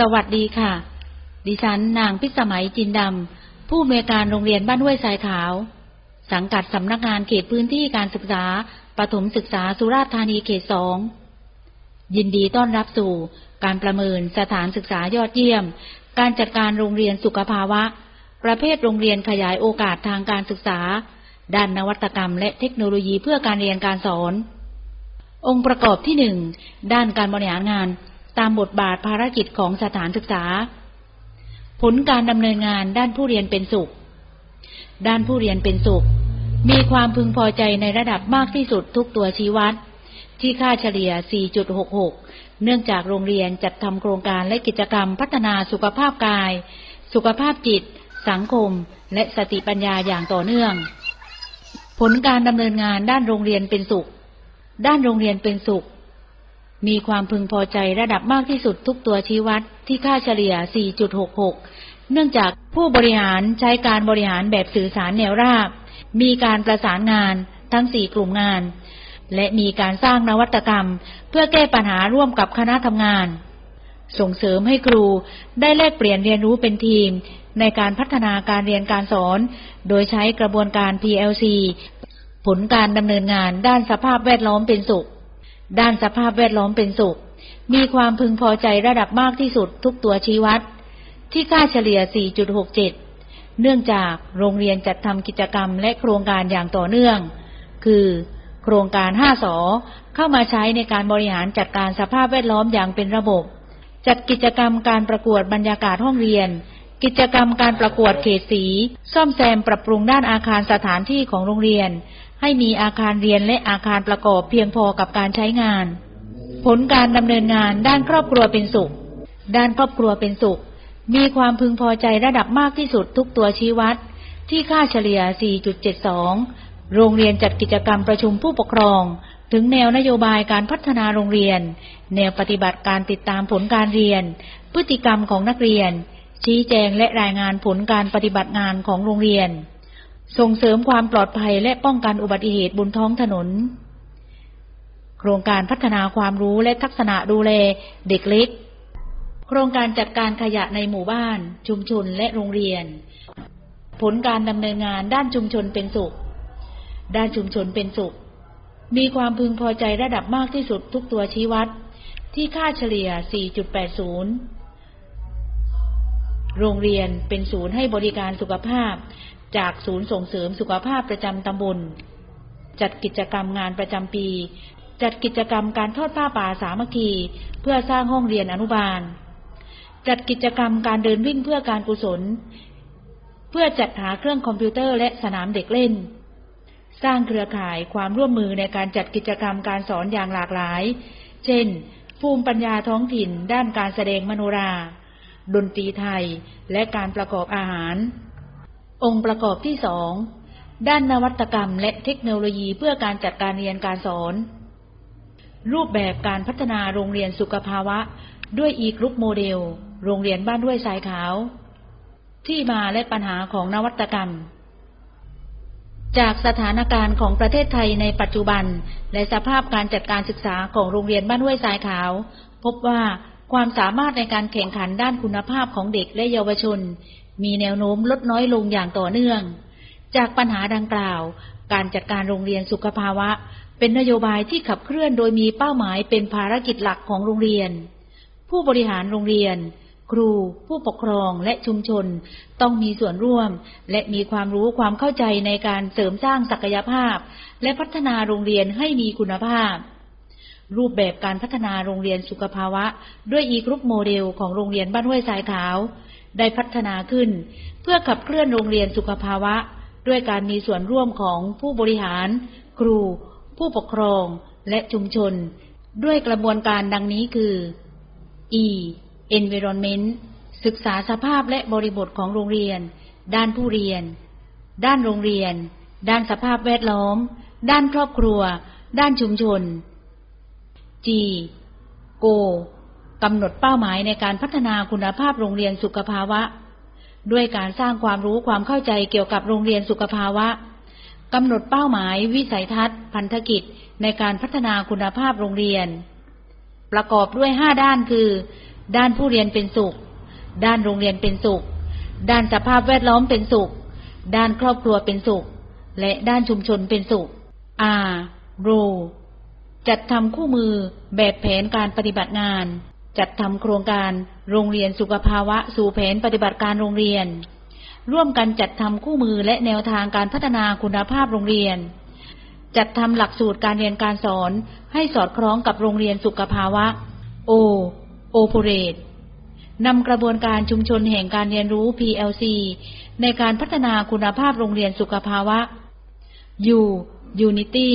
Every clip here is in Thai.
สวัสดีค่ะ ดิฉันนางพิสมัยจินดำ ผู้อำนวยการโรงเรียนบ้านห้วยทรายขาว สังกัดสำนักงานเขตพื้นที่การศึกษาปฐมศึกษาสุราษฎร์ธานีเขตสอง ยินดีต้อนรับสู่การประเมินสถานศึกษายอดเยี่ยม การจัดการโรงเรียนสุขภาวะ ประเภทโรงเรียนขยายโอกาสทางการศึกษา ด้านนวัตกรรมและเทคโนโลยีเพื่อการเรียนการสอน องค์ประกอบที่หนึ่งด้านการบริหารงาน ตามบทบาทภารกิจของสถานศึกษา ผลการดำเนินงานด้านผู้เรียนเป็นสุข ด้านผู้เรียนเป็นสุข มีความพึงพอใจในระดับมากที่สุดทุกตัวชี้วัด ที่ค่าเฉลี่ย 4.66 เนื่องจากโรงเรียนจัดทำโครงการและกิจกรรมพัฒนาสุขภาพกาย สุขภาพจิต สังคม และสติปัญญาอย่างต่อเนื่อง ผลการดำเนินงานด้านโรงเรียนเป็นสุข ด้านโรงเรียนเป็นสุข มีความพึงพอใจระดับมากที่สุดทุกตัวชี้วัดที่ค่าเฉลี่ย 4.66 เนื่องจากผู้บริหารใช้การบริหารแบบสื่อสารแนวราบ มีการประสานงานทั้ง 4 กลุ่มงาน และมีการสร้างนวัตกรรม เพื่อแก้ปัญหาร่วมกับคณะทำงาน ส่งเสริมให้ครูได้แลกเปลี่ยนเรียนรู้เป็นทีม ในการพัฒนาการเรียนการสอน โดยใช้กระบวนการ PLC ผลการดำเนินงานด้านสภาพแวดล้อมเป็นสุข ด้านสภาพแวดล้อมเป็นสุข มีความพึงพอใจระดับมากที่สุดทุกตัวชี้วัด ที่ค่าเฉลี่ย 4.67 เนื่องจากโรงเรียนจัดทำกิจกรรมและโครงการอย่างต่อเนื่อง คือ โครงการ 5สอเข้ามาใช้ในการบริหารจัดการสภาพแวดล้อมอย่างเป็นระบบ จัดกิจกรรมการประกวดบรรยากาศห้องเรียน กิจกรรมการประกวดเขตสี ซ่อมแซมปรับปรุงด้านอาคารสถานที่ของโรงเรียน ให้มีอาคารเรียนและอาคารประกอบเพียงพอกับการใช้งาน ผลการดำเนินงานด้านครอบครัวเป็นสุข ด้านครอบครัวเป็นสุข มีความพึงพอใจระดับมากที่สุดทุกตัวชี้วัด ที่ค่าเฉลี่ย 4.72 โรงเรียนจัดกิจกรรมประชุมผู้ปกครอง ถึงแนวนโยบายการพัฒนาโรงเรียน แนวปฏิบัติการติดตามผลการเรียน พฤติกรรมของนักเรียน ชี้แจงและรายงานผลการปฏิบัติงานของโรงเรียน ส่งเสริมความปลอดภัยและป้องกันอุบัติเหตุบนท้องถนน โครงการพัฒนาความรู้และทักษณะดูแลเด็กเล็ก โครงการจัดการขยะในหมู่บ้าน ชุมชนและโรงเรียน ผลการดำเนินงานด้านชุมชนเป็นสุข ด้านชุมชนเป็นสุข มีความพึงพอใจระดับมากที่สุดทุกตัวชี้วัด ที่ค่าเฉลี่ย 4.80โรงเรียนเป็นศูนย์ให้บริการสุขภาพ จากศูนย์ส่งเสริมสุขภาพประจำตำบล จัดกิจกรรมงานประจำปี จัดกิจกรรมการทอดผ้าป่าสามัคคี เพื่อสร้างห้องเรียนอนุบาล จัดกิจกรรมการเดินวิ่งเพื่อการกุศล เพื่อจัดหาเครื่องคอมพิวเตอร์และสนามเด็กเล่น สร้างเครือข่ายความร่วมมือในการจัดกิจกรรมการสอนอย่างหลากหลาย เช่น ภูมิปัญญาท้องถิ่น ด้านการแสดงมโนรา ดนตรีไทย และการประกอบอาหาร องค์ประกอบที่สองด้านนวัตกรรมและเทคโนโลยีเพื่อการจัดการเรียนการสอน รูปแบบการพัฒนาโรงเรียนสุขภาวะ ด้วยอีกรุ๊ปโมเดล โรงเรียนบ้านด้วยสายขาว ที่มาและปัญหาของนวัตกรรม จากสถานการณ์ของประเทศไทยในปัจจุบัน และสภาพการจัดการศึกษาของโรงเรียนบ้านห้วยทรายขาว พบว่า ความสามารถในการแข่งขันด้านคุณภาพของเด็กและเยาวชน มีแนวโน้มลดน้อยลงอย่างต่อเนื่อง จากปัญหาดังกล่าว การจัดการโรงเรียนสุขภาวะ เป็นนโยบายที่ขับเคลื่อนโดยมีเป้าหมายเป็นภารกิจหลักของโรงเรียน ผู้บริหารโรงเรียน ครู ผู้ปกครองและชุมชน ต้องมีส่วนร่วม และมีความรู้ความเข้าใจในการเสริมสร้างศักยภาพ และพัฒนาโรงเรียนให้มีคุณภาพ รูปแบบการพัฒนาโรงเรียนสุขภาวะ ด้วยอีกรุ๊ปโมเดลของโรงเรียนบ้านห้วยทรายขาว ได้พัฒนาขึ้น เพื่อขับเคลื่อนโรงเรียนสุขภาวะ ด้วยการมีส่วนร่วมของผู้บริหาร ครู ผู้ปกครอง และชุมชน ด้วยกระบวนการดังนี้คือ E environment ศึกษาสภาพและบริบทของโรงเรียน ด้านผู้เรียน ด้านโรงเรียน ด้านสภาพแวดล้อม ด้านครอบครัว ด้านชุมชน G Go กำหนดเป้าหมายในการพัฒนาคุณภาพโรงเรียนสุขภาวะ ด้วยการสร้างความรู้ความเข้าใจเกี่ยวกับโรงเรียนสุขภาวะกำหนดเป้าหมายวิสัยทัศน์ พันธกิจในการพัฒนาคุณภาพโรงเรียน ประกอบด้วยห้าด้านคือ ด้านผู้เรียนเป็นสุข ด้านโรงเรียนเป็นสุข ด้านสภาพแวดล้อมเป็นสุข ด้านครอบครัวเป็นสุข และด้านชุมชนเป็นสุข R Rule จัดทำคู่มือแบบแผนการปฏิบัติงาน จัดทำโครงการโรงเรียนสุขภาวะสู่แผนปฏิบัติการโรงเรียน ร่วมกันจัดทำคู่มือและแนวทางการพัฒนาคุณภาพโรงเรียน จัดทำหลักสูตรการเรียนการสอนให้สอดคล้องกับโรงเรียนสุขภาวะ O Operate นำกระบวนการชุมชนแห่งการเรียนรู้ PLC ในการพัฒนาคุณภาพโรงเรียนสุขภาวะ U Unity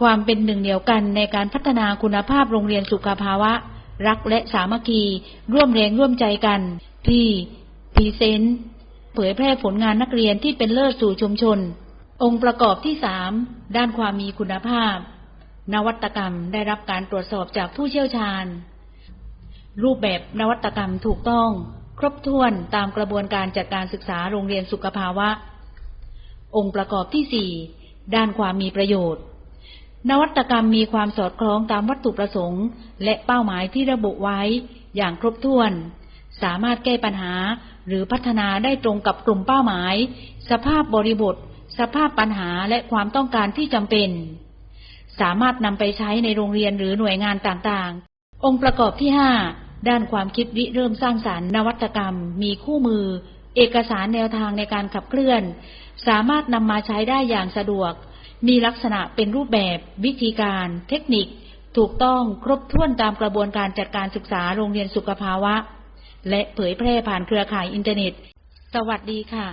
ความเป็นหนึ่งเดียวกันในการพัฒนาคุณภาพโรงเรียนสุขภาวะ รักและสามัคคี ร่วมแรงร่วมใจกัน P Present เผยแพร่ผลงานนักเรียนที่เป็นเลิศสู่ชุมชน องค์ประกอบที่สามด้านความมีคุณภาพ นวัตกรรมได้รับการตรวจสอบจากผู้เชี่ยวชาญ รูปแบบนวัตกรรมถูกต้อง ครบถ้วนตามกระบวนการจัดการศึกษาโรงเรียนสุขภาวะ องค์ประกอบที่สี่ด้านความมีประโยชน์ นวัตกรรมมีความสอดคล้องตามวัตถุประสงค์ และเป้าหมายที่ระบุไว้อย่างครบถ้วน สามารถแก้ปัญหาหรือพัฒนาได้ตรงกับกลุ่มเป้าหมาย สภาพบริบท สภาพปัญหาและความต้องการที่จำเป็น สามารถนำไปใช้ในโรงเรียนหรือหน่วยงานต่างๆ องค์ประกอบที่ห้าด้านความคิดริเริ่มสร้างสารรค์นวัตกรรม มีคู่มือ เอกสารแนวทางในการขับเคลื่อน สามารถนำมาใช้ได้อย่างสะดวก มีลักษณะเป็นรูปแบบ วิธีการ เทคนิค ถูกต้องครบถ้วนตามกระบวนการจัดการศึกษาโรงเรียนสุขภาวะ และเผยแพร่ผ่านเครือข่ายอินเทอร์เน็ต สวัสดีค่ะ